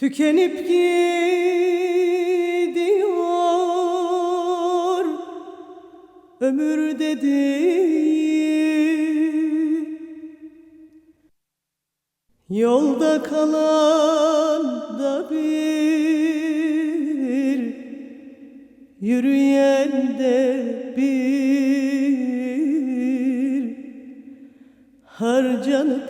Tükenip gidiyor ömür dediğin. Yolda kalan da bir Yürüyen de bir. Harcanıp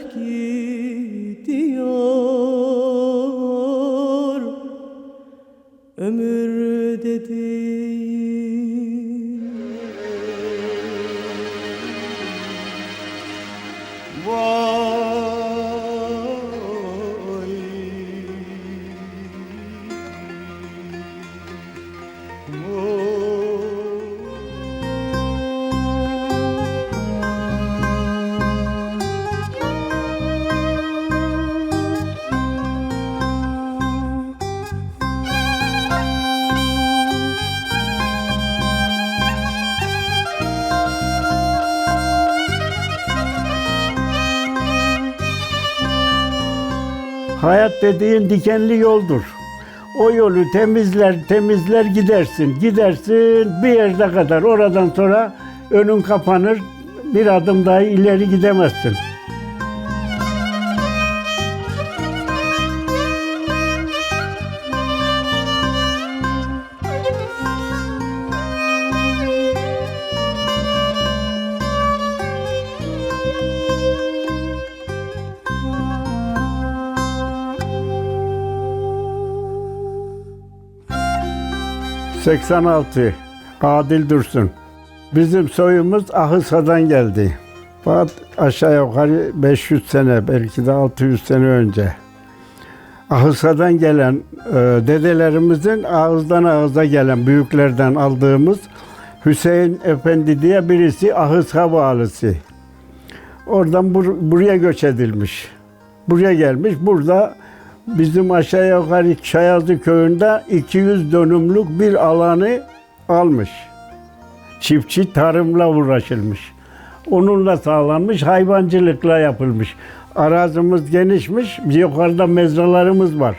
dediğin dikenli yoldur. O yolu temizler temizler gidersin. Gidersin bir yerde kadar. Oradan sonra önün kapanır. Bir adım daha ileri gidemezsin. ...86... Adil Dursun. Bizim soyumuz Ahısa'dan geldi. Fakat aşağı yukarı 500 sene, belki de 600 sene önce. Ahısa'dan gelen, e, dedelerimizin ağızdan ağıza gelen, büyüklerden aldığımız Hüseyin Efendi diye birisi Ahısa bağlısı. Oradan bur- buraya göç edilmiş. Buraya gelmiş. Burada bizim aşağı yukarı Çayazı köyünde 200 dönümlük bir alanı almış. Çiftçi tarımla uğraşılmış. Onunla sağlanmış, hayvancılıkla yapılmış. Arazimiz genişmiş, yukarıda mezralarımız var.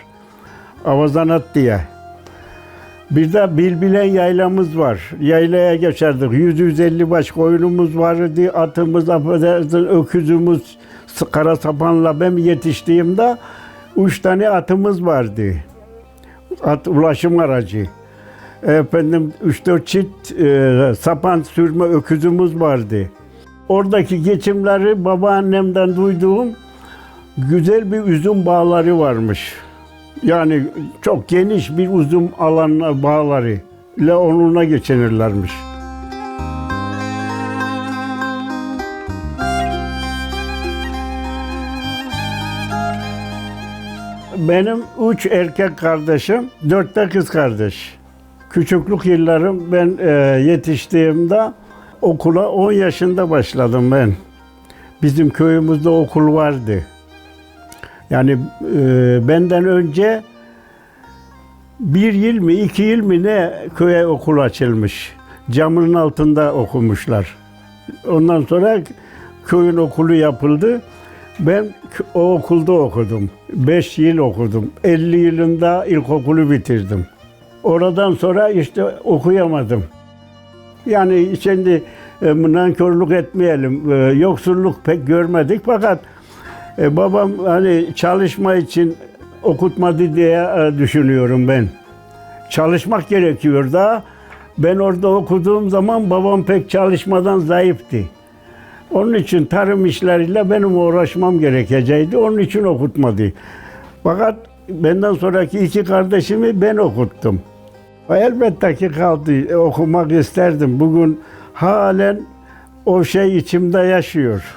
Avazanat diye. Bir de Bilbilen yaylamız var. Yaylaya geçerdik. 100-150 baş koyunumuz vardı. Atımız, affedersin, öküzümüz, kara sapanla ben yetiştiğimde üç tane atımız vardı. At ulaşım aracı. Efendim 3-4 çift e, sapan sürme öküzümüz vardı. Oradaki geçimleri babaannemden duyduğum güzel bir üzüm bağları varmış. Yani çok geniş bir uzun alan bağları ile onunla geçinirlermiş. Benim üç erkek kardeşim, dört de kız kardeş. Küçüklük yıllarım ben e, yetiştiğimde okula 10 yaşında başladım ben. Bizim köyümüzde okul vardı. Yani e, benden önce bir yıl mı iki yıl mı ne köye okul açılmış. Camının altında okumuşlar. Ondan sonra köyün okulu yapıldı. Ben o okulda okudum. Beş yıl okudum. 50 yılında ilkokulu bitirdim. Oradan sonra işte okuyamadım. Yani şimdi e, nankörlük etmeyelim. E, yoksulluk pek görmedik fakat e, babam hani çalışma için okutmadı diye e, düşünüyorum ben. Çalışmak gerekiyor da ben orada okuduğum zaman babam pek çalışmadan zayıftı. Onun için tarım işleriyle benim uğraşmam gerekecekti. Onun için okutmadı. Fakat benden sonraki iki kardeşimi ben okuttum. Elbette ki kaldı. E, Okumak isterdim. Bugün halen o şey içimde yaşıyor.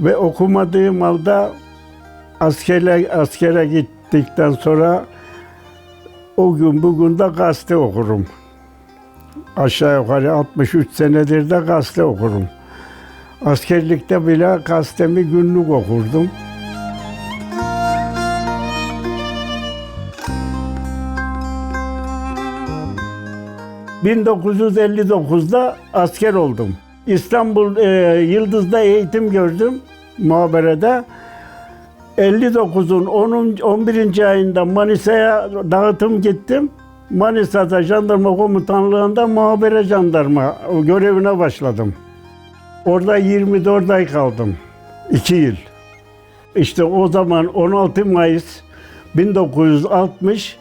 Ve okumadığım halde askere, askere gittikten sonra o gün bugün de gazete okurum. Aşağı yukarı 63 senedir de gazete okurum. Askerlikte bile gazetemi günlük okurdum. ...1959'da asker oldum. İstanbul e, Yıldız'da eğitim gördüm muhaberede. 59'un 10. 11. ayında Manisa'ya dağıtım gittim. Manisa'da jandarma komutanlığında muhabere jandarma görevine başladım. Orada 24 ay kaldım. 2 yıl. İşte o zaman 16 Mayıs 1960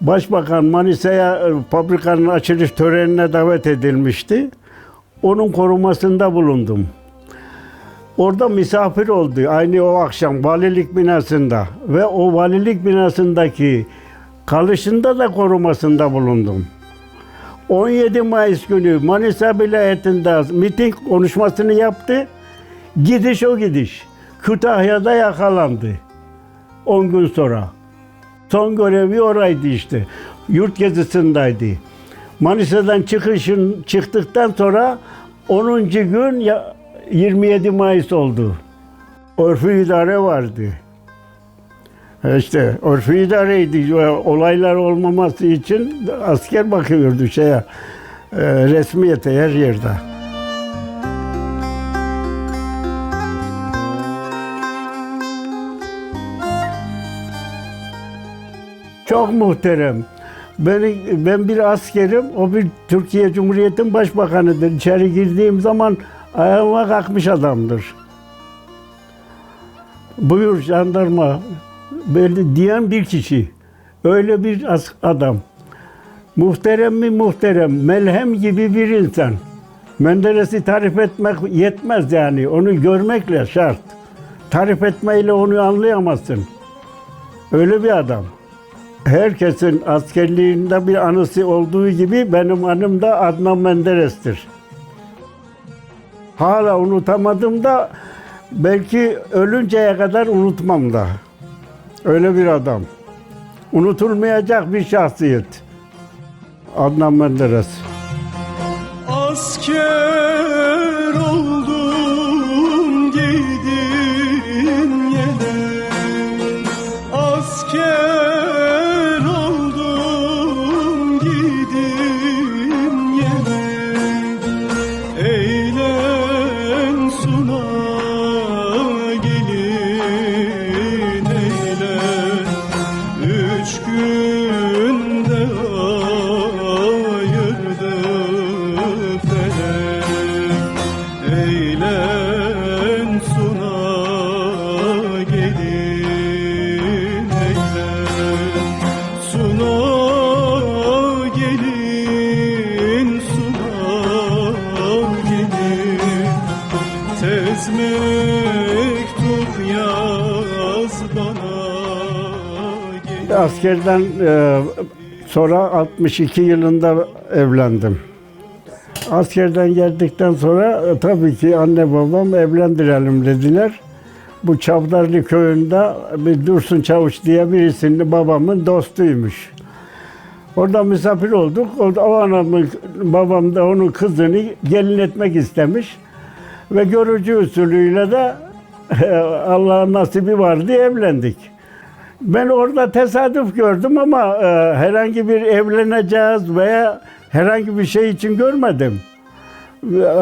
Başbakan Manisa'ya e, fabrikanın açılış törenine davet edilmişti. Onun korumasında bulundum. Orada misafir oldu aynı o akşam valilik binasında ve o valilik binasındaki kalışında da korumasında bulundum. 17 Mayıs günü Manisa vilayetinde miting konuşmasını yaptı. Gidiş o gidiş. Kütahya'da yakalandı. 10 gün sonra. Son görevi oraydı işte. Yurt gezisindeydi. Manisa'dan çıkışın çıktıktan sonra 10. gün ya 27 Mayıs oldu. Örfü idare vardı. İşte örfü idareydi. Olaylar olmaması için asker bakıyordu şeye, e, resmiyete her yerde. Çok muhterem. Ben, ben bir askerim, o bir Türkiye Cumhuriyeti'nin başbakanıdır. İçeri girdiğim zaman ayağıma kalkmış adamdır. Buyur jandarma, böyle diyen bir kişi. Öyle bir adam. Muhterem mi muhterem, melhem gibi bir insan. Menderes'i tarif etmek yetmez yani, onu görmekle şart. Tarif etmeyle onu anlayamazsın. Öyle bir adam herkesin askerliğinde bir anısı olduğu gibi benim anım da Adnan Menderes'tir. Hala unutamadım da belki ölünceye kadar unutmam da. Öyle bir adam. Unutulmayacak bir şahsiyet. Adnan Menderes. Askerden e, sonra 62 yılında evlendim. Askerden geldikten sonra e, tabii ki anne babam evlendirelim dediler. Bu Çavdarlı köyünde bir Dursun Çavuş diye birisinin babamın dostuymuş. Orada misafir olduk. O, o anamın, babam da onun kızını gelin etmek istemiş. Ve görücü usulüyle de Allah'ın nasibi vardı evlendik. Ben orada tesadüf gördüm ama e, herhangi bir evleneceğiz veya herhangi bir şey için görmedim.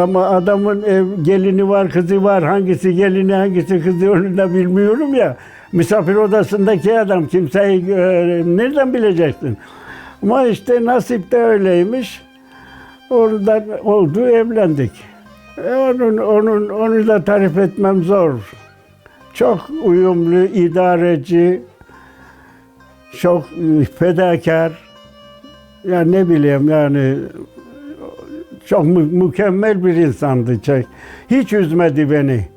Ama adamın ev, gelini var, kızı var. Hangisi gelini, hangisi kızı onu da bilmiyorum ya. Misafir odasındaki adam kimseyi e, nereden bileceksin? Ama işte nasip de öyleymiş. Oradan oldu, evlendik. E, onun, onun, onu da tarif etmem zor. Çok uyumlu, idareci, çok e, fedakar. Ya ne bileyim yani çok mü- mükemmel bir insandı. Çok. Hiç üzmedi beni.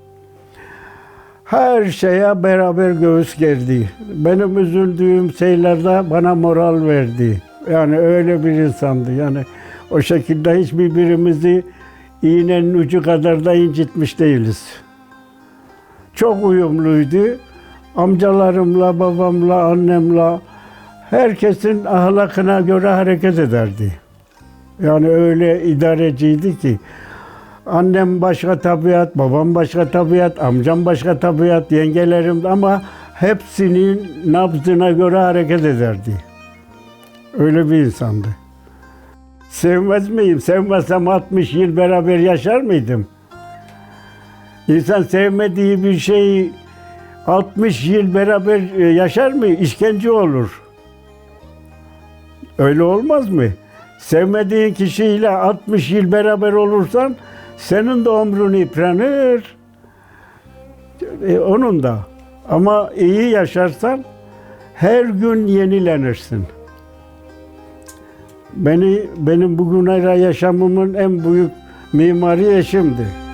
Her şeye beraber göğüs gerdi. Benim üzüldüğüm şeylerde bana moral verdi. Yani öyle bir insandı. Yani o şekilde hiç birbirimizi iğnenin ucu kadar da incitmiş değiliz. Çok uyumluydu. Amcalarımla, babamla, annemle herkesin ahlakına göre hareket ederdi. Yani öyle idareciydi ki annem başka tabiat, babam başka tabiat, amcam başka tabiat, yengelerim ama hepsinin nabzına göre hareket ederdi. Öyle bir insandı. Sevmez miyim? Sevmezsem 60 yıl beraber yaşar mıydım? İnsan sevmediği bir şeyi 60 yıl beraber e, yaşar mı? İşkence olur. Öyle olmaz mı? Sevmediğin kişiyle 60 yıl beraber olursan senin de ömrün yıpranır. E, onun da. Ama iyi yaşarsan her gün yenilenirsin. Beni benim bugüne yaşamımın en büyük mimari eşimdi.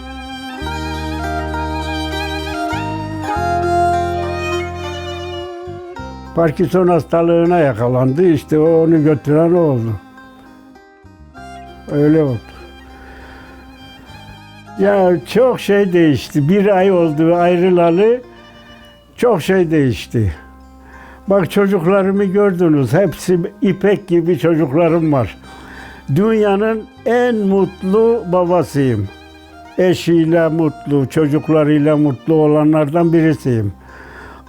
Parkinson hastalığına yakalandı. İşte onu götüren o oldu. Öyle oldu. Ya çok şey değişti. Bir ay oldu ayrılalı. Çok şey değişti. Bak çocuklarımı gördünüz. Hepsi ipek gibi çocuklarım var. Dünyanın en mutlu babasıyım. Eşiyle mutlu, çocuklarıyla mutlu olanlardan birisiyim.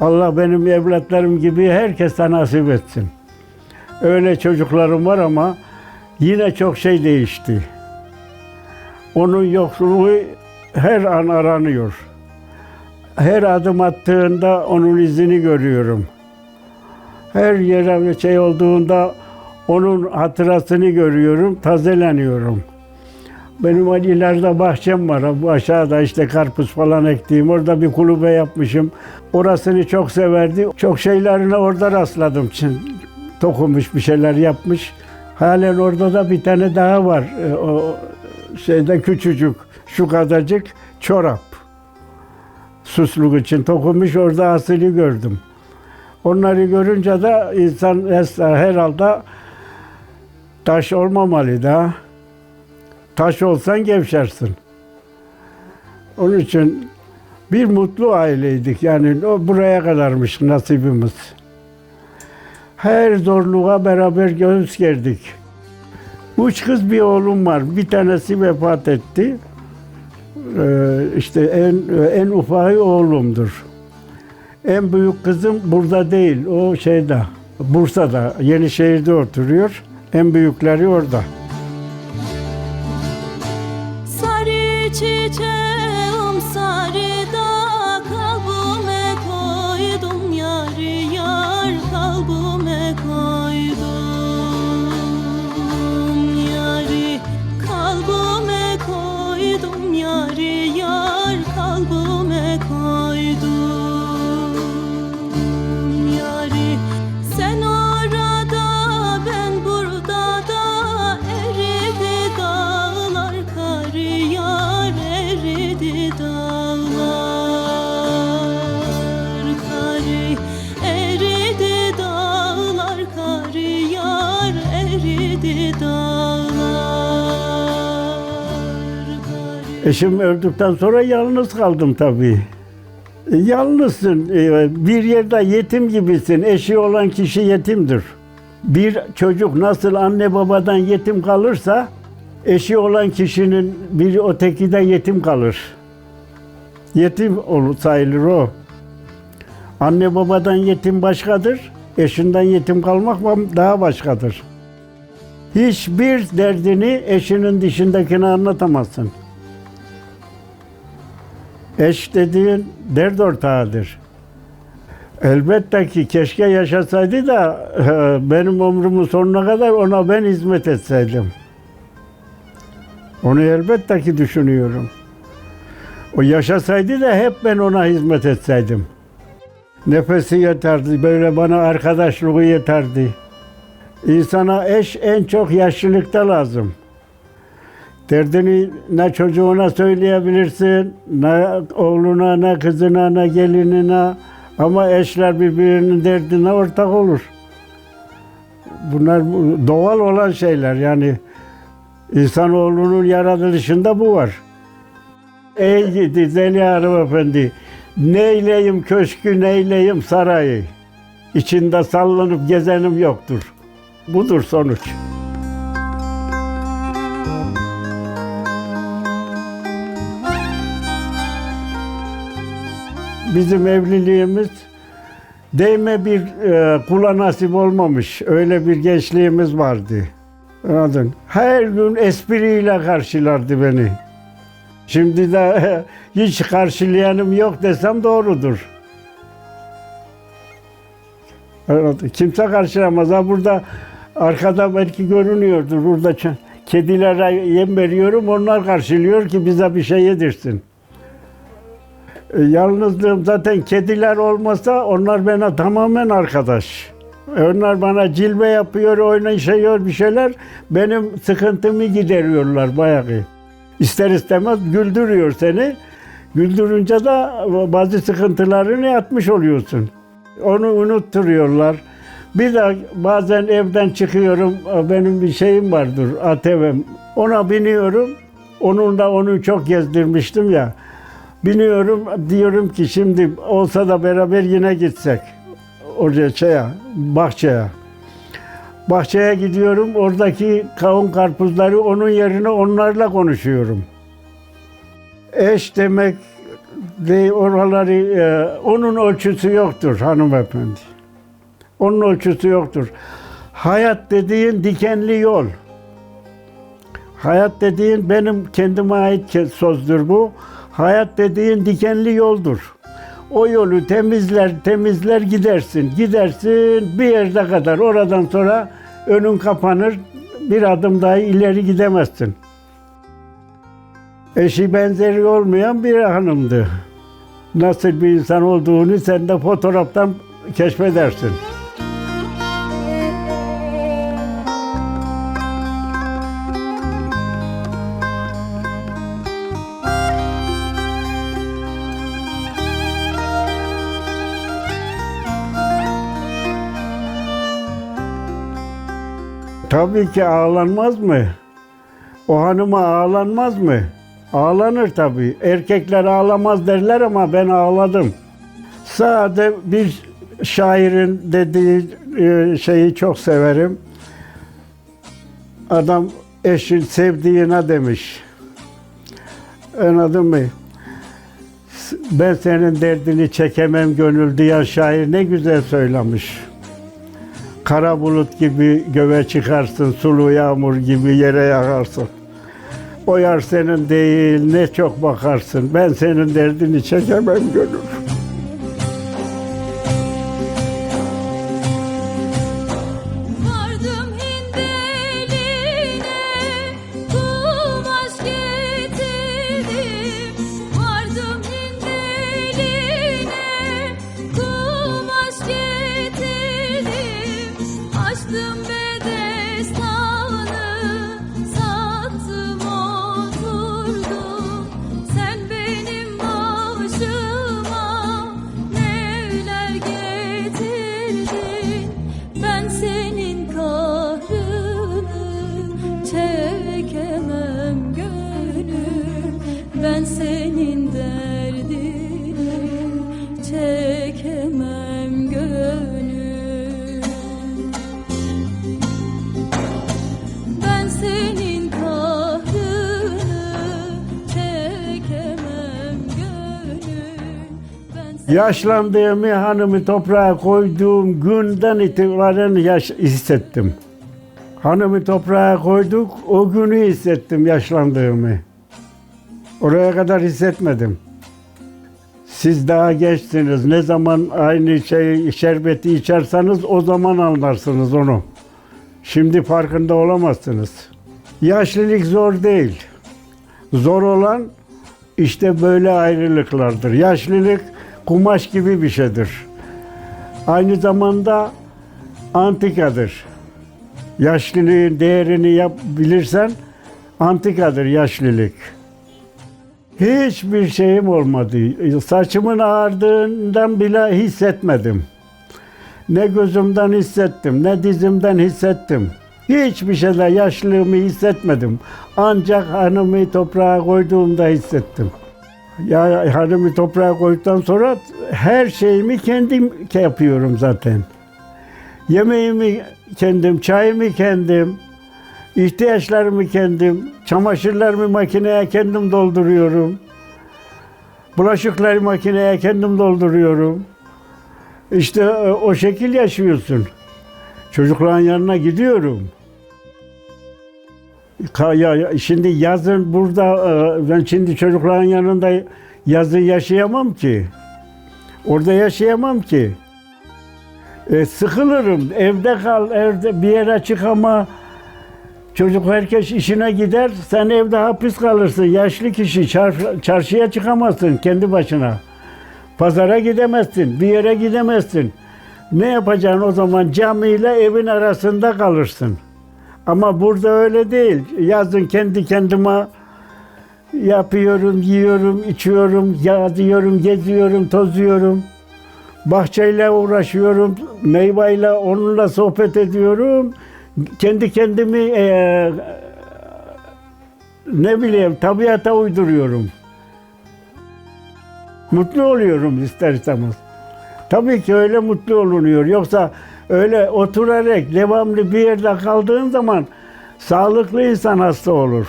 Allah benim evlatlarım gibi herkese nasip etsin. Öyle çocuklarım var ama yine çok şey değişti. Onun yoksulluğu her an aranıyor. Her adım attığında onun izini görüyorum. Her yere şey olduğunda onun hatırasını görüyorum, tazeleniyorum. Benim hani ileride bahçem var. Bu aşağıda işte karpuz falan ektiğim. Orada bir kulübe yapmışım. Orasını çok severdi. Çok şeylerine orada rastladım. Şimdi Dokumuş bir şeyler yapmış. Halen orada da bir tane daha var. Ee, O şeyde küçücük, şu kadarcık çorap. Susluk için dokumuş. Orada asili gördüm. Onları görünce de insan herhalde taş olmamalı da. Taş olsan gevşersin. Onun için bir mutlu aileydik. Yani o buraya kadarmış nasibimiz. Her zorluğa beraber göğüs gerdik. Üç kız bir oğlum var. Bir tanesi vefat etti. Ee, işte en en ufağı oğlumdur. En büyük kızım burada değil. O şeyde. Bursa'da, Yenişehir'de oturuyor. En büyükleri orada. Eşim öldükten sonra yalnız kaldım tabii. E, Yalnızsın. E, Bir yerde yetim gibisin. Eşi olan kişi yetimdir. Bir çocuk nasıl anne babadan yetim kalırsa eşi olan kişinin biri öteki de yetim kalır. Yetim olur sayılır o. Anne babadan yetim başkadır. Eşinden yetim kalmak daha başkadır. Hiçbir derdini eşinin dışındakine anlatamazsın. Eş dediğin dert ortağıdır. Elbette ki keşke yaşasaydı da e, benim ömrümün sonuna kadar ona ben hizmet etseydim. Onu elbette ki düşünüyorum. O yaşasaydı da hep ben ona hizmet etseydim. Nefesi yeterdi, böyle bana arkadaşlığı yeterdi. İnsana eş en çok yaşlılıkta lazım. Derdini ne çocuğuna söyleyebilirsin, ne oğluna, ne kızına, ne gelinine. Ama eşler birbirinin derdine ortak olur. Bunlar doğal olan şeyler yani. İnsanoğlunun yaratılışında bu var. Ey gidi Zeliha Hanımefendi, neyleyim köşkü, neyleyim sarayı. İçinde sallanıp gezenim yoktur. Budur sonuç. Bizim evliliğimiz değme bir e, kula nasip olmamış. Öyle bir gençliğimiz vardı. Anladın? Her gün espriyle karşılardı beni. Şimdi de hiç karşılayanım yok desem doğrudur. Evet, Kimse karşılamaz. Ha burada arkada belki görünüyordur. Burada kedilere yem veriyorum. Onlar karşılıyor ki bize bir şey yedirsin. E, Yalnızlığım zaten kediler olmasa onlar bana tamamen arkadaş. E, Onlar bana cilve yapıyor, oynayışıyor bir şeyler. Benim sıkıntımı gideriyorlar bayağı. İster istemez güldürüyor seni. Güldürünce de bazı sıkıntılarını atmış oluyorsun. Onu unutturuyorlar. Bir de bazen evden çıkıyorum, benim bir şeyim vardır, ATV'm. Ona biniyorum, onun da onu çok gezdirmiştim ya. Biniyorum, diyorum ki şimdi olsa da beraber yine gitsek. Oraya şeye, bahçeye. Bahçeye gidiyorum, oradaki kavun karpuzları onun yerine onlarla konuşuyorum. Eş demek de oraları, e, onun ölçüsü yoktur hanımefendi. Onun ölçüsü yoktur. Hayat dediğin dikenli yol. Hayat dediğin benim kendime ait sözdür bu. Hayat dediğin dikenli yoldur. O yolu temizler temizler gidersin. Gidersin bir yerde kadar. Oradan sonra önün kapanır. Bir adım daha ileri gidemezsin. Eşi benzeri olmayan bir hanımdı. Nasıl bir insan olduğunu sen de fotoğraftan keşfedersin. Tabii ki ağlanmaz mı? O hanıma ağlanmaz mı? Ağlanır tabii. Erkekler ağlamaz derler ama ben ağladım. Sade bir şairin dediği e, şeyi çok severim. Adam eşin sevdiğine demiş. Anladın mı? Ben senin derdini çekemem gönül diyen şair ne güzel söylemiş. Kara bulut gibi göve çıkarsın, sulu yağmur gibi yere yağarsın. O yar senin değil, ne çok bakarsın. Ben senin derdini çekemem gönül. Yaşlandığımı hanımı toprağa koyduğum günden itibaren yaş hissettim. Hanımı toprağa koyduk, o günü hissettim yaşlandığımı. Oraya kadar hissetmedim. Siz daha gençsiniz. Ne zaman aynı şey şerbeti içerseniz o zaman anlarsınız onu. Şimdi farkında olamazsınız. Yaşlılık zor değil. Zor olan işte böyle ayrılıklardır. Yaşlılık kumaş gibi bir şeydir. Aynı zamanda antikadır. Yaşlılığın değerini yap, bilirsen antikadır yaşlılık. Hiçbir şeyim olmadı. Saçımın ağardığından bile hissetmedim. Ne gözümden hissettim, ne dizimden hissettim. Hiçbir şeyde yaşlılığımı hissetmedim. Ancak hanımı toprağa koyduğumda hissettim. Ya hanımı toprağa koyduktan sonra her şeyimi kendim yapıyorum zaten. Yemeğimi kendim, çayımı kendim, ihtiyaçlarımı kendim, çamaşırlarımı makineye kendim dolduruyorum. Bulaşıkları makineye kendim dolduruyorum. İşte e, o şekil yaşıyorsun. Çocukların yanına gidiyorum. Şimdi yazın burada e, ben şimdi çocukların yanında yazın yaşayamam ki. Orada yaşayamam ki. E, sıkılırım. Evde kal, evde bir yere çıkama. Çocuk herkes işine gider, sen evde hapis kalırsın. Yaşlı kişi çar- çarşıya çıkamazsın kendi başına. Pazara gidemezsin, bir yere gidemezsin. Ne yapacaksın o zaman? Cami ile evin arasında kalırsın. Ama burada öyle değil. Yazın kendi kendime yapıyorum, yiyorum, içiyorum, yazıyorum, geziyorum, tozuyorum. Bahçeyle uğraşıyorum, meyveyle onunla sohbet ediyorum. Kendi kendimi eee, ne bileyim tabiata uyduruyorum. Mutlu oluyorum ister istemez. Tabii ki öyle mutlu olunuyor. Yoksa öyle oturarak devamlı bir yerde kaldığın zaman sağlıklı insan hasta olur.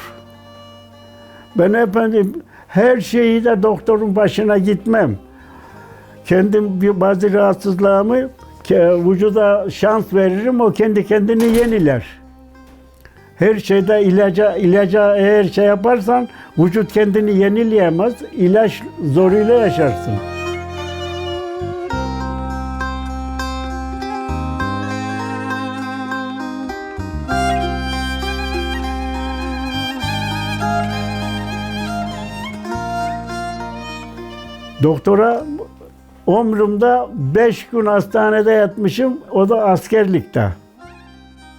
Ben efendim her şeyi de doktorun başına gitmem. Kendim bir bazı rahatsızlığımı vücuda şans veririm o kendi kendini yeniler. Her şeyde ilaca ilaca eğer şey yaparsan vücut kendini yenileyemez. İlaç zoruyla yaşarsın. Doktora omrumda beş gün hastanede yatmışım. O da askerlikte.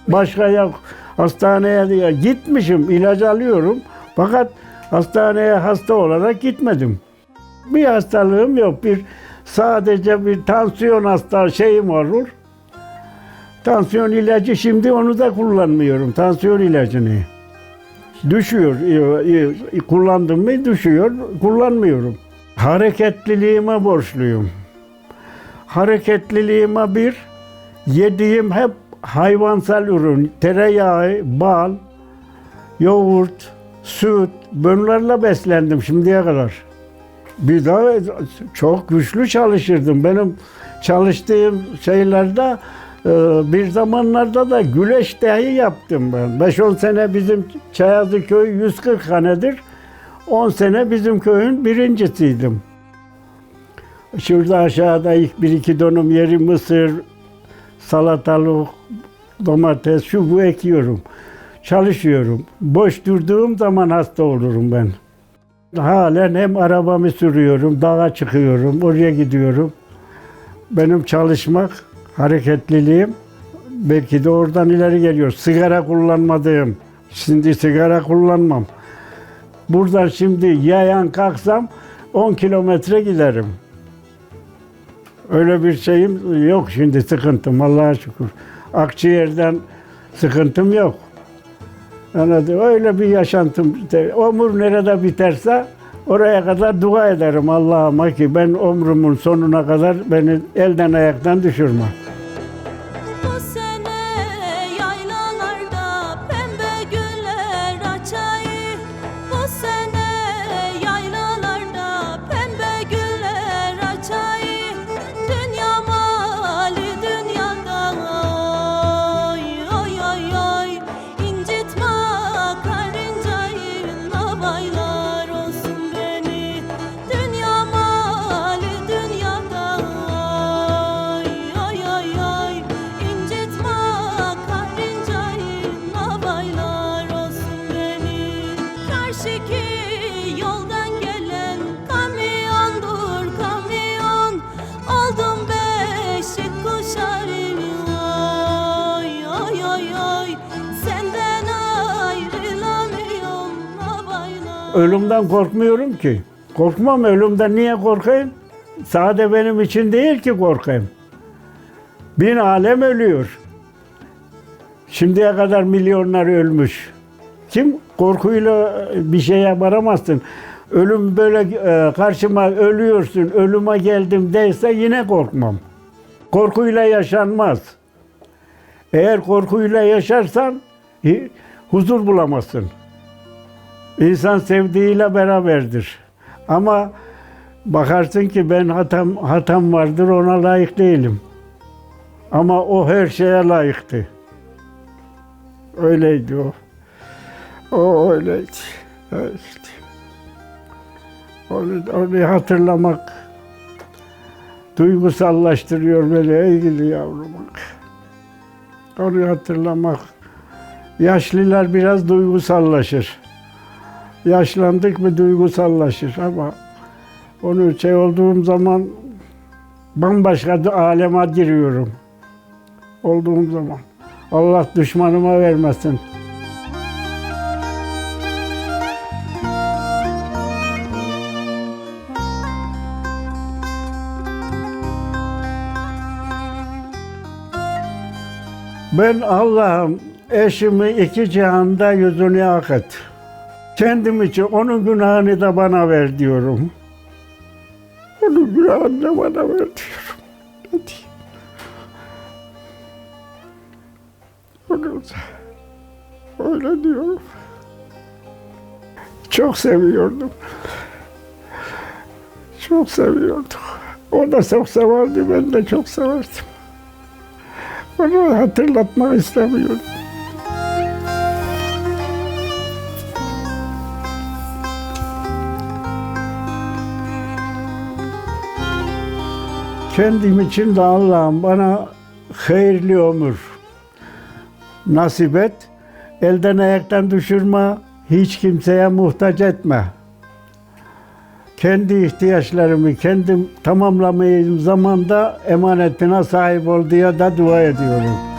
Başka yok. Hastaneye diye gitmişim, ilaç alıyorum. Fakat hastaneye hasta olarak gitmedim. Bir hastalığım yok. Bir sadece bir tansiyon hasta şeyim olur. Tansiyon ilacı şimdi onu da kullanmıyorum. Tansiyon ilacını. Düşüyor. e, e, Kullandım mı düşüyor. Kullanmıyorum. Hareketliliğime borçluyum. Hareketliliğime bir, yediğim hep hayvansal ürün, tereyağı, bal, yoğurt, süt, bunlarla beslendim şimdiye kadar. Bir daha çok güçlü çalışırdım. Benim çalıştığım şeylerde e, bir zamanlarda da güleş dahi yaptım ben. 5-10 sene bizim Çayazı köyü 140 hanedir. 10 sene bizim köyün birincisiydim. Şurada aşağıda ilk bir iki dönüm yeri mısır, salatalık, domates, şu bu ekiyorum. Çalışıyorum. Boş durduğum zaman hasta olurum ben. Halen hem arabamı sürüyorum, dağa çıkıyorum, oraya gidiyorum. Benim çalışmak, hareketliliğim belki de oradan ileri geliyor. Sigara kullanmadığım, şimdi sigara kullanmam. Buradan şimdi yayan kalksam 10 kilometre giderim. Öyle bir şeyim yok şimdi sıkıntım Allah'a şükür. Akciğerden sıkıntım yok. Anladın? Öyle bir yaşantım. Ömür nerede biterse oraya kadar dua ederim Allah'ıma ki ben ömrümün sonuna kadar beni elden ayaktan düşürme. aynı Ölümden korkmuyorum ki. Korkmam ölümden niye korkayım? Sade benim için değil ki korkayım. Bin alem ölüyor. Şimdiye kadar milyonlar ölmüş. Kim korkuyla bir şeye varamazsın. Ölüm böyle e, karşıma ölüyorsun, ölüme geldim deyse yine korkmam. Korkuyla yaşanmaz. Eğer korkuyla yaşarsan huzur bulamazsın. İnsan sevdiğiyle beraberdir. Ama bakarsın ki ben hatam hatam vardır ona layık değilim. Ama o her şeye layıktı. Öyleydi o. O öyleydi. Evet. Onu, onu hatırlamak duygusallaştırıyor beni ey gidi yavrum. Onu hatırlamak. Yaşlılar biraz duygusallaşır. Yaşlandık mı duygusallaşır ama onu şey olduğum zaman bambaşka bir aleme giriyorum. Olduğum zaman. Allah düşmanıma vermesin. Ben Allah'ım eşimi iki cihanda yüzünü ak et. Kendim için onun günahını da bana ver diyorum. Onun günahını da bana ver diyorum. Ne diyeyim? Onu öyle diyorum. Çok seviyordum. Çok seviyordum. O da çok severdi, ben de çok severdim. Onu hatırlatmak istemiyorum. Kendim için de Allah'ım bana hayırlı ömür nasip et. Elden ayaktan düşürme, hiç kimseye muhtaç etme. Kendi ihtiyaçlarımı kendim tamamlamayı zamanda emanetine sahip ol diye de dua ediyorum.